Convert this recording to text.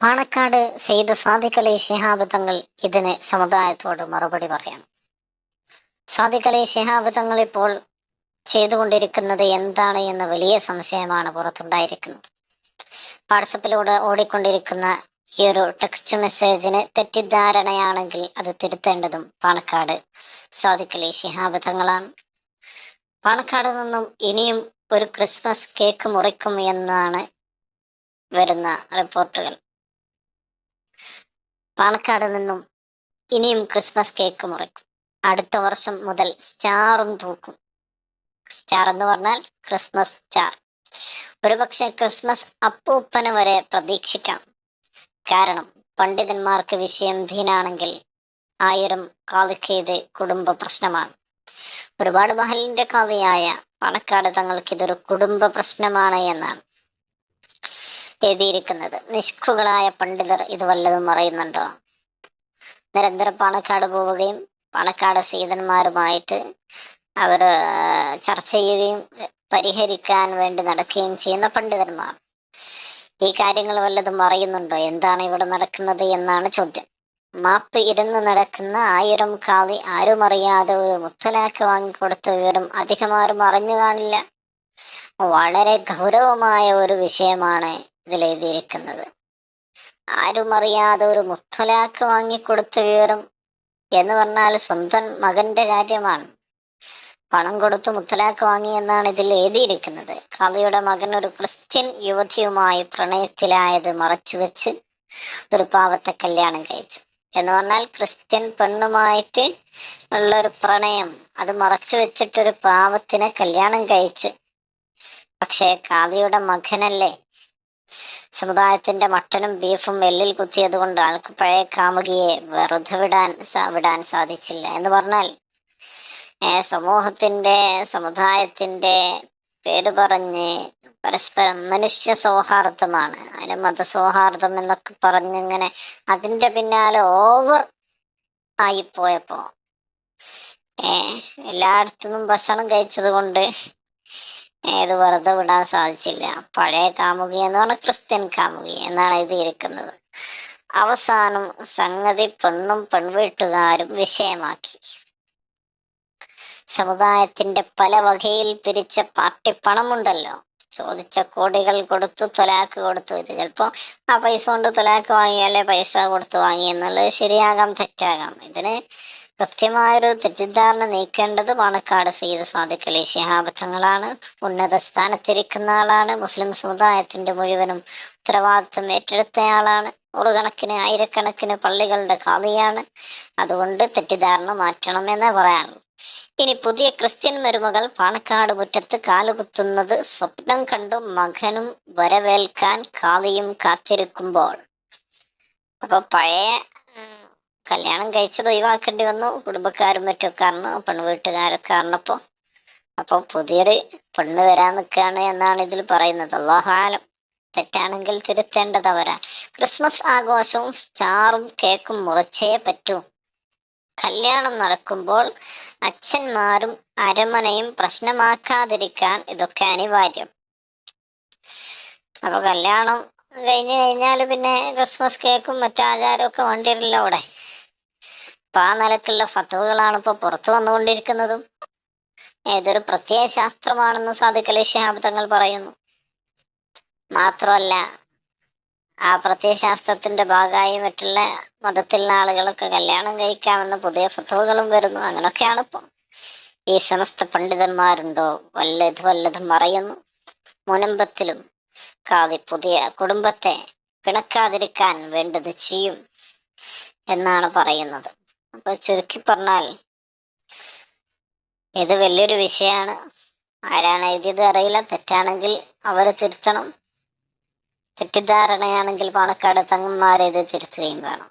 പാണക്കാട് സെയ്ദ് സാദിഖലി ശിഹാബ് തങ്ങൾ ഇതിന് സമുദായത്തോട് മറുപടി പറയണം. സാദിഖലി ശിഹാബ് തങ്ങൾ ഇപ്പോൾ ചെയ്തുകൊണ്ടിരിക്കുന്നത് എന്താണ് എന്ന വലിയ സംശയമാണ് പുറത്തുണ്ടായിരിക്കുന്നത്. വാട്സപ്പിലൂടെ ഓടിക്കൊണ്ടിരിക്കുന്ന ഈ ഒരു ടെക്സ്റ്റ് മെസ്സേജിന് തെറ്റിദ്ധാരണയാണെങ്കിൽ അത് തിരുത്തേണ്ടതും പാണക്കാട് സാദിഖലി ശിഹാബ് തങ്ങളാണ്. പാണക്കാട് നിന്നും ഇനിയും ഒരു ക്രിസ്മസ് കേക്ക് മുറിക്കും എന്നാണ് വരുന്ന റിപ്പോർട്ടുകൾ പാണക്കാട് നിന്നും ഇനിയും ക്രിസ്മസ് കേക്ക് മുറിക്കും. അടുത്ത വർഷം മുതൽ സ്റ്റാറും തൂക്കും. സ്റ്റാർ എന്ന് പറഞ്ഞാൽ ക്രിസ്മസ് സ്റ്റാർ ഒരുപക്ഷെ ക്രിസ്മസ് അപ്പൂപ്പന വരെ പ്രതീക്ഷിക്കാം. കാരണം പണ്ഡിതന്മാർക്ക് വിഷയം ധീനാണെങ്കിൽ ആയിരം കാലിക്കേത് കുടുംബ പ്രശ്നമാണ്. ഒരുപാട് മഹലിന്റെ കാലിയായ പാണക്കാട് തങ്ങൾക്ക് ഇതൊരു കുടുംബ പ്രശ്നമാണ് എന്നാണ്. എഴുതിയിരിക്കുന്നത്. നിഷ്കുകളായ പണ്ഡിതർ ഇത് വല്ലതും അറിയുന്നുണ്ടോ? നിരന്തരം പാണക്കാട് പോവുകയും പാണക്കാട് സീതന്മാരുമായിട്ട് അവർ ചർച്ച ചെയ്യുകയും പരിഹരിക്കാൻ വേണ്ടി നടക്കുകയും ചെയ്യുന്ന പണ്ഡിതന്മാർ. ഈ കാര്യങ്ങൾ വല്ലതും അറിയുന്നുണ്ടോ? എന്താണ് ഇവിടെ നടക്കുന്നത് എന്നാണ് ചോദ്യം. മാപ്പ് ഇരുന്ന് നടക്കുന്ന ആയിരം കാളി ആരും അറിയാതെ ഒരു മുത്തലാക്ക് വാങ്ങിക്കൊടുത്ത വിവരം അധികം ആരും അറിഞ്ഞു കാണില്ല. വളരെ ഗൗരവമായ ഒരു വിഷയമാണ് ഇതിൽ എഴുതിയിരിക്കുന്നത് ആരും അറിയാതെ ഒരു മുത്തലാക്ക് വാങ്ങിക്കൊടുത്ത വിവരം എന്ന് പറഞ്ഞാൽ സ്വന്തം മകന്റെ കാര്യമാണ്. പണം കൊടുത്ത് മുത്തലാക്ക് വാങ്ങി എന്നാണ് ഇതിൽ എഴുതിയിരിക്കുന്നത്. കാളിയുടെ മകൻ ഒരു ക്രിസ്ത്യൻ യുവതിയുമായി പ്രണയത്തിലായത് മറച്ചുവെച്ച് ഒരു പാവത്തെ കല്യാണം കഴിച്ചു. എന്ന് പറഞ്ഞാൽ ക്രിസ്ത്യൻ പെണ്ണുമായിട്ട് ഉള്ള ഒരു പ്രണയം. അത് മറച്ചു വെച്ചിട്ടൊരു പാവത്തിനെ കല്യാണം കഴിച്ച്. പക്ഷേ കാളിയുടെ മകനല്ലേ സമുദായത്തിന്റെ മട്ടനും ബീഫും എല്ലിൽ കുത്തിയതുകൊണ്ട് ആൾക്ക് പഴയ കാമുകിയെ വെറുതെ വിടാൻ വിടാൻ സാധിച്ചില്ല. എന്ന് പറഞ്ഞാൽ സമൂഹത്തിന്റെ സമുദായത്തിന്റെ പേര് പറഞ്ഞ് പരസ്പരം മനുഷ്യ സൗഹാർദ്ദമാണ്. അതിന് മതസൗഹാർദ്ദം എന്നൊക്കെ പറഞ്ഞിങ്ങനെ അതിന്റെ പിന്നാലെ ഓവർ ആയിപ്പോയപ്പോ ഏർ എല്ലായിടത്തുനിന്നും ഭക്ഷണം കഴിച്ചത് കൊണ്ട് ഇത് വെറുതെ വിടാൻ സാധിച്ചില്ല. പഴയ കാമുകി എന്ന് പറഞ്ഞ ക്രിസ്ത്യൻ കാമുകി എന്നാണ് എഴുതിയിരിക്കുന്നത് അവസാനം സംഗതി പെണ്ണും പെൺവീട്ടുകാരും വിഷയമാക്കി. സമുദായത്തിന്റെ പല വകയിൽ പിരിച്ച പാർട്ടി പണമുണ്ടല്ലോ. ചോദിച്ച കോടികൾ കൊടുത്തു തൊലാക്ക് കൊടുത്തു. ഇത് ചിലപ്പോ ആ പൈസ കൊണ്ട് തൊലാക്ക് വാങ്ങിയാലേ പൈസ കൊടുത്തു വാങ്ങി എന്നുള്ളത് ശരിയാകാം തെറ്റാകാം. ഇതിന് കൃത്യമായൊരു തെറ്റിദ്ധാരണ നീക്കേണ്ടത് പാണക്കാട് സയ്യിദ് സാദിഖ് അലി ശിഹാബ് തങ്ങളാണ്. ഉന്നത സ്ഥാനത്തിരിക്കുന്ന ആളാണ്. മുസ്ലിം സമുദായത്തിന്റെ മുഴുവനും ഉത്തരവാദിത്വം ഏറ്റെടുത്തയാളാണ്. നൂറുകണക്കിന് ആയിരക്കണക്കിന് പള്ളികളുടെ കാതിയാണ് അതുകൊണ്ട് തെറ്റിദ്ധാരണ മാറ്റണമെന്ന് പറയാനുള്ളൂ ഇനി പുതിയ ക്രിസ്ത്യൻ മരുമകൾ പാണക്കാട് മുറ്റത്ത് കാലുകുത്തുന്നത് സ്വപ്നം കണ്ടു മകനും വരവേൽക്കാൻ കാതിയും കാത്തിരിക്കുമ്പോൾ. അപ്പൊ പഴയ കല്യാണം കഴിച്ചത് ഒഴിവാക്കേണ്ടി വന്നു. കുടുംബക്കാരും മറ്റും കാരണം പെൺവീട്ടുകാരൊക്കെ കാരണപ്പോ അപ്പൊ പുതിയൊരു പെണ്ണ് വരാൻ നിൽക്കുകയാണ് എന്നാണ് ഇതിൽ പറയുന്നത്. അള്ളാഹാലം തെറ്റാണെങ്കിൽ തിരുത്തേണ്ടത് അവരാ ക്രിസ്മസ് ആഘോഷവും സ്റ്റാറും കേക്കും മുറിച്ചേ പറ്റൂ. കല്യാണം നടക്കുമ്പോൾ അച്ഛന്മാരും അരമനയും പ്രശ്നമാക്കാതിരിക്കാൻ ഇതൊക്കെ അനിവാര്യം. അപ്പൊ കല്യാണം കഴിഞ്ഞു കഴിഞ്ഞാൽ പിന്നെ ക്രിസ്മസ് കേക്കും മറ്റു ആചാരവും ഒക്കെ വേണ്ടിയിട്ടില്ല അവിടെ? അപ്പൊ ആ നിലക്കുള്ള ഫത്തുവകളാണ് ഇപ്പൊ പുറത്തു വന്നുകൊണ്ടിരിക്കുന്നതും. ഏതൊരു പ്രത്യയ ശാസ്ത്രമാണെന്ന് സാധിക്കലി ശിഹാബ് തങ്ങൾ പറയുന്നു. മാത്രമല്ല ആ പ്രത്യയശാസ്ത്രത്തിന്റെ ഭാഗമായി മറ്റുള്ള മതത്തിലുള്ള ആളുകളൊക്കെ കല്യാണം കഴിക്കാമെന്ന് പുതിയ ഫത്തുവകളും വരുന്നു. അങ്ങനൊക്കെയാണ് ഇപ്പം. ഈ സമസ്ത പണ്ഡിതന്മാരുണ്ടോ? വല്ലത് വല്ലതും പറയുന്നു. മുനമ്പത്തിലും കാതി പുതിയ കുടുംബത്തെ പിണക്കാതിരിക്കാൻ വേണ്ടത് ചെയ്യും എന്നാണ് പറയുന്നത്. അപ്പൊ ചുരുക്കി പറഞ്ഞാൽ ഇത് വലിയൊരു വിഷയമാണ് ആരാണ് എഴുതിയത് അറിയില്ല. തെറ്റാണെങ്കിൽ അവർ തിരുത്തണം. തെറ്റിദ്ധാരണയാണെങ്കിൽ പാണക്കാട് തങ്ങന്മാരെ ഇത് തിരുത്തുകയും വേണം.